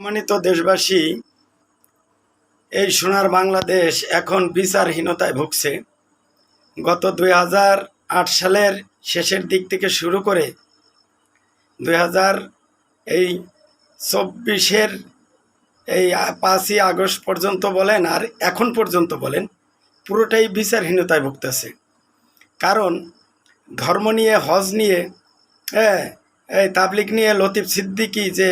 সম্মানিত দেশবাসী, এই সোনার বাংলাদেশ এখন বিচারহীনতায় ভুগছে। গত দুই হাজার আট সালের শেষের দিক থেকে শুরু করে দুই হাজার এই চব্বিশের এই পাঁচই আগস্ট পর্যন্ত বলেন আর এখন পর্যন্ত বলেন, পুরোটাই বিচারহীনতায় ভুগতেছে। কারণ ধর্ম নিয়ে, হজ নিয়ে হ্যাঁ এই তাবলিক নিয়ে লতিফ সিদ্দিকি যে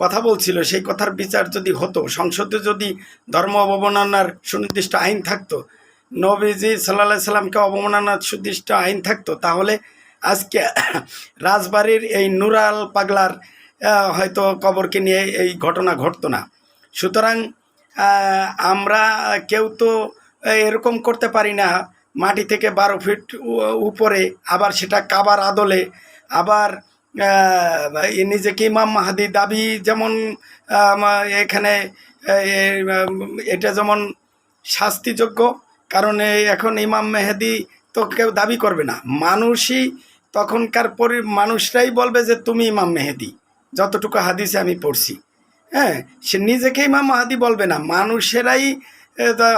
কথা বলছিল, সেই কথার বিচার যদি হতো, সংসদে যদি ধর্ম অবমাননার সুনির্দিষ্ট আইন থাকতো, নবীজি সাল্লাহ সাল্লামকে অবমাননার সুনির্দিষ্ট আইন থাকতো, তাহলে আজকে রাজবাড়ির এই নুরাল পাগলার হয়তো কবরকে নিয়ে এই ঘটনা ঘটতো না। সুতরাং আমরা কেউ তো এরকম করতে পারি না, মাটি থেকে বারো ফিট উপরে, আবার সেটা কাবার আদলে, আবার নিজেকে ইমাম মাহাদি দাবি যেমন এখানে এটা যেমন শাস্তিযোগ্য, কারণ এখন ইমাম মেহেদি তো কেউ দাবি করবে না। মানুষই তখনকার পরি, মানুষরাই বলবে যে তুমি ইমাম মেহেদি, যতটুকু হাদিসে আমি পড়ছি। হ্যাঁ সে নিজেকে ইমাম মাহাদি বলবে না, মানুষেরাই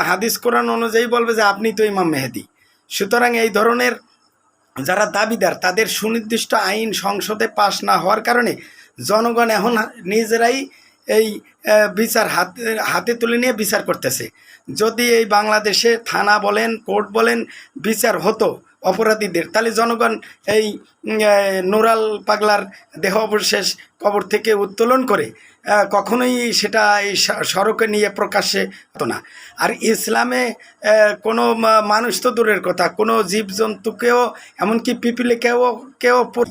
হাদিস কোরআন অনুযায়ী বলবে যে আপনি তো ইমাম মেহেদি। সুতরাং এই ধরনের যারা দাবিদার, তাদের সুনির্দিষ্ট আইন সংসদে পাশ না হওয়ার কারণে জনগণ এখন নিজেরাই এই বিচার হাতে হাতে তুলে নিয়ে বিচার করতেছে। যদি এই বাংলাদেশে থানা বলেন, কোর্ট বলেন, বিচার হতো অপরাধীদের। তাহলে জনগণ এই নোরাল পাগলার দেহ অবশেষ কবর থেকে উত্তোলন করে কখনোই সেটা এই সড়কে নিয়ে প্রকাশ্যে হতো না। আর ইসলামে কোনো মানুষ তো দূরের কথা, কোনো জীবজন্তুকেও, এমনকি পিপিলিকেও কেউ প-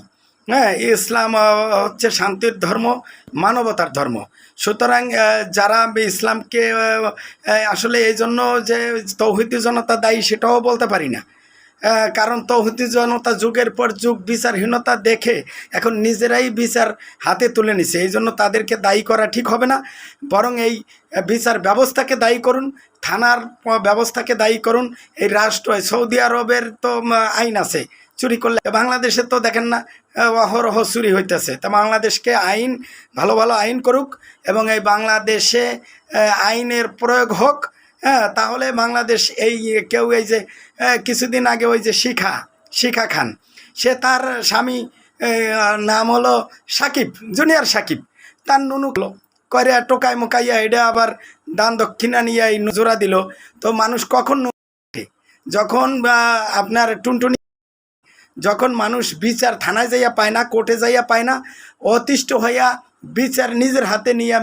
হ্যাঁ ইসলাম হচ্ছে শান্তির ধর্ম, মানবতার ধর্ম। সুতরাং যারা ইসলামকে আসলে এই জন্য যে তৌহিদি জনতা দায়ী, সেটাও বলতে পারি না। কারণ তৌহিদি জনতা যুগের পর যুগ বিচারহীনতা দেখে এখন নিজেরাই বিচার হাতে তুলে নিছে। এই জন্য তাদেরকে দায়ী করা ঠিক হবে না। বরং এই বিচার ব্যবস্থাকে দায়ী করুন, থানার ব্যবস্থাকে দায়ী করুন। এই রাষ্ট্র সৌদি আরবের তো আইন আছে। চুরি করলে বাংলাদেশে তো দেখেন না অহরহ চুরি হইতেছে। তা বাংলাদেশকে আইন, ভালো ভালো আইন করুক এবং এই বাংলাদেশে আইনের প্রয়োগ হোক হ্যাঁ তাহলে বাংলাদেশ এই কেউ এই যে কিছুদিন আগে ওই যে শিখা শিখা খান, সে তার স্বামী নাম হলো সাকিব, জুনিয়র সাকিব তার নুনু করে টোকায় মোকাইয়া এটা আবার দান দক্ষিণা নিয়ে এই জোড়া দিল তো মানুষ কখন? যখন আপনার টুনটুনি, যখন মানুষ বিচার থানায় যাইয়া পায় না, কোর্টে যাইয়া পায় না, অতিষ্ঠ হইয়া বিচার নিজের হাতে নিয়ে